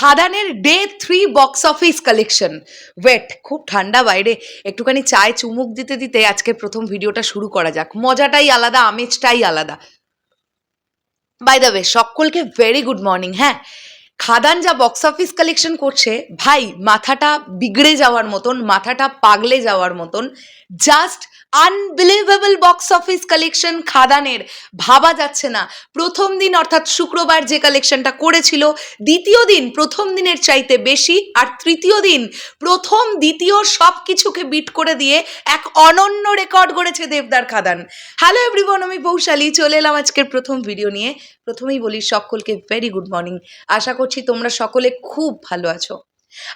খাদানের day three box office collection wait খুব ঠান্ডা বাইরে। একটুখানি চায় চুমুক দিতে দিতে আজকে প্রথম ভিডিওটা শুরু করা যাক। মজাটাই আলাদা, আমেজটাই আলাদা। বাই দ্য ওয়ে সকলকে ভেরি গুড মর্নিং হ্যাঁ? খাদান যা বক্স অফিস কালেকশন করছে, ভাই, মাথাটা বিগড়ে যাওয়ার মতন, মাথাটা পাগলে যাওয়ার মতন just unbelievable box office collection খাদানের। ভাবা যাচ্ছে না। প্রথম দিন অর্থাৎ শুক্রবার যে কালেকশনটা করেছিল, দ্বিতীয় দিন, প্রথম দিনের চাইতে বেশি, আর তৃতীয় দিন, প্রথম, দ্বিতীয় সব কিছুকে বিট করে দিয়ে এক অনন্য রেকর্ড গড়েছে দেবদার খাদান। হ্যালো এভরিওয়ান আমি বৌশালী, চলে এলাম আজকের প্রথম ভিডিও নিয়ে। প্রথমেই বলি সকলকে ভেরি গুড মর্নিং আশা করছি তোমরা সকলে খুব ভালো আছো।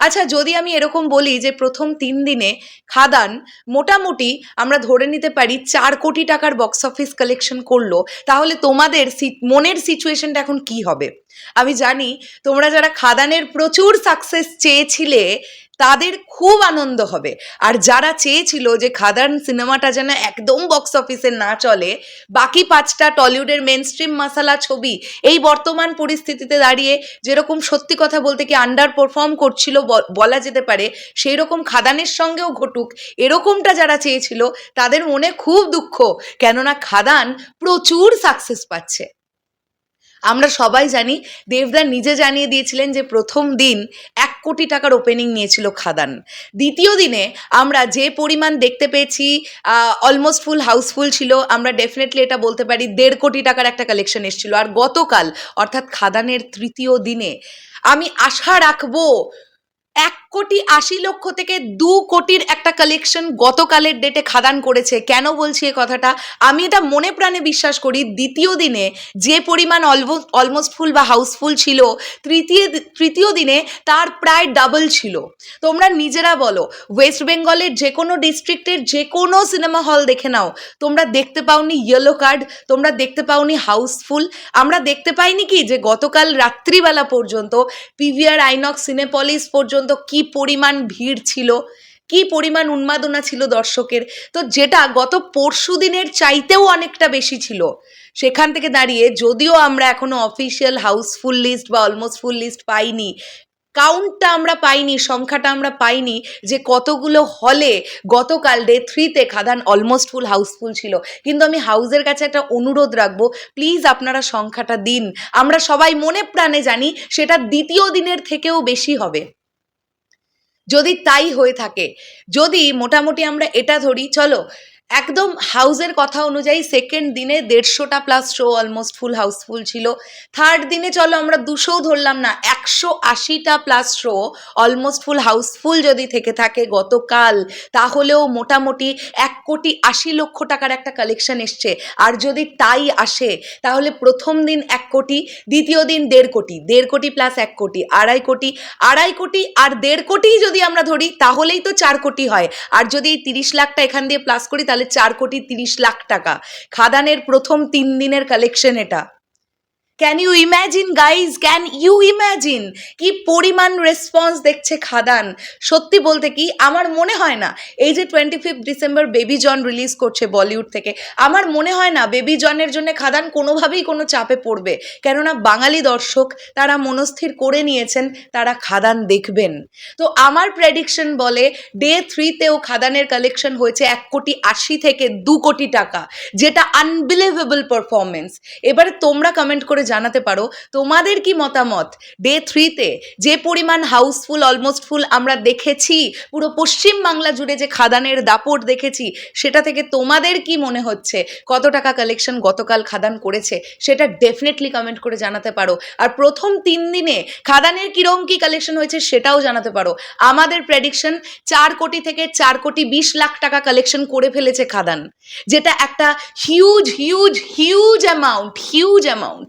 আচ্ছা যদি আমি এরকম বলি যে প্রথম তিন দিনে খাদান মোটামুটি আমরা ধরে নিতে পারি চার কোটি টাকার বক্স অফিস কালেকশন করল, তাহলে তোমাদের মনের সিচুয়েশনটা এখন কি হবে? আমি জানি তোমরা যারা খাদানের প্রচুর সাকসেস চেয়েছিলে, তাদের খুব আনন্দ হবে। আর যারা চেয়েছিল যে খাদান সিনেমাটা যেন একদম বক্স অফিসে না চলে, বাকি পাঁচটা টলিউডের মেন স্ট্রিম মাসালা ছবি এই বর্তমান পরিস্থিতিতে দাঁড়িয়ে যেরকম সত্যি কথা বলতে কি আন্ডার পারফর্ম করছিল বলা যেতে পারে সেই রকম খাদানের সঙ্গেও ঘটুক, এরকমটা যারা চেয়েছিল, তাদের মনে খুব দুঃখ। কেননা খাদান প্রচুর সাকসেস পাচ্ছে। আমরা সবাই জানি দেবদা নিজে জানিয়ে দিয়েছিলেন যে প্রথম দিন এক কোটি টাকার ওপেনিং নিয়েছিল খাদান। দ্বিতীয় দিনে আমরা যে পরিমাণ দেখতে পেয়েছি অলমোস্ট ফুল হাউসফুল ছিল, আমরা ডেফিনেটলি এটা বলতে পারি দেড় কোটি টাকার একটা কালেকশন এসেছিল। আর গতকাল, অর্থাৎ খাদানের তৃতীয় দিনে, আমি আশা রাখব এক কোটি আশি লক্ষ থেকে দু কোটির একটা কালেকশন গতকালের ডেটে খাদান করেছে। কেন বলছি এই কথাটা? আমি এটা মনে প্রাণে বিশ্বাস করি, দ্বিতীয় দিনে যে পরিমাণ অলমোস্ট ফুল বা হাউসফুল ছিল, তৃতীয় তৃতীয় দিনে তার প্রায় ডাবল ছিল। তোমরা নিজেরা বলো ওয়েস্ট বেঙ্গলের যে কোনো ডিস্ট্রিক্টের যে কোনো সিনেমা হল দেখে নাও। তোমরা দেখতে পাওনি ইয়েলো কার্ড তোমরা দেখতে পাওনি হাউসফুল আমরা দেখতে পাইনি কি যে গতকাল রাত্রিবেলা পর্যন্ত পিভিআর আইনক্স সিনেপলিস পর্যন্ত কি পরিমাণ ভিড় ছিল, কি পরিমাণ উন্মাদনা ছিল দর্শকের, তো যেটা গত পরশু দিনের চাইতেও অনেকটা বেশি ছিল। সেখান থেকে দাঁড়িয়ে যদিও আমরা এখনও অফিসিয়াল হাউসফুল লিস্ট বা অলমোস্ট ফুল লিস্ট পাইনি কাউন্টটা আমরা পাইনি, সংখ্যাটা আমরা পাইনি, যে কতগুলো হলে গতকাল ডে থ্রিতে খাদান অলমোস্ট ফুল হাউসফুল ছিল। কিন্তু আমি হাউসের কাছে একটা অনুরোধ রাখব প্লিজ আপনারা সংখ্যাটা দিন। আমরা সবাই মনে প্রাণে জানি সেটা দ্বিতীয় দিনের থেকেও বেশি হবে। যদি তাই হয়ে থাকে যদি মোটামুটি আমরা এটা ধরি চলো একদম হাউজের কথা অনুযায়ী সেকেন্ড দিনে দেড়শোটা plus show almost full houseful ছিল। থার্ড দিনে চলো আমরা দুশোও ধরলাম না, একশো আশিটা plus show almost full houseful যদি থেকে থাকে গতকাল, তাহলেও মোটামুটি এক কোটি আশি লক্ষ টাকার একটা কালেকশন এসছে। আর যদি তাই আসে, তাহলে প্রথম দিন এক কোটি, দ্বিতীয় দিন দেড় কোটি দেড় কোটি প্লাস এক কোটি, আড়াই কোটি আড়াই কোটি আর দেড় কোটি যদি আমরা ধরি, তাহলেই তো চার কোটি হয়। আর যদি এই তিরিশ লাখটা এখান দিয়ে প্লাস করি তাহলে চার কোটি তিরিশ লাখ টাকা। খাদানের প্রথম তিন দিনের কালেকশন এটা। Can you imagine guys can you imagine কি পরিমাণ রেসপন্স দেখছে খাদান? সত্যি বলতে কি, আমার মনে হয় না, এই যে twenty fifth December Baby John release করছে বলিউড থেকে, আমার মনে হয় না বেবি জনের জন্য খাদান কোনোভাবেই কোনো চাপে পড়বে। কেননা বাঙালি দর্শক, তারা মনস্থির করে নিয়েছেন, তারা খাদান দেখবেন। তো আমার প্রেডিকশন বলে ডে থ্রিতেও খাদানের কালেকশন হয়েছে এক কোটি আশি থেকে দু কোটি টাকা, যেটা আনবিলিভেবল পারফরমেন্স এবারে তোমরা কমেন্ট করে জানাতে পারো, তোমাদের কি মতামত? ডে থ্রিতে যে পরিমাণ হাউসফুল অলমোস্ট ফুল আমরা দেখেছি, পুরো পশ্চিম বাংলা জুড়ে যে খাদানের দাপট দেখেছি, সেটা থেকে তোমাদের কি মনে হচ্ছে? কত টাকা কালেকশন গতকাল খাদান করেছে? সেটা ডেফিনেটলি কমেন্ট করে জানাতে পারো। আর প্রথম তিন দিনে খাদানের কিরম কি কালেকশন হয়েছে সেটাও জানাতে পারো। আমাদের প্রেডিকশন চার কোটি থেকে চার কোটি বিশ লাখ টাকা কালেকশন করে ফেলেছে খাদান, যেটা একটা huge huge huge amount huge amount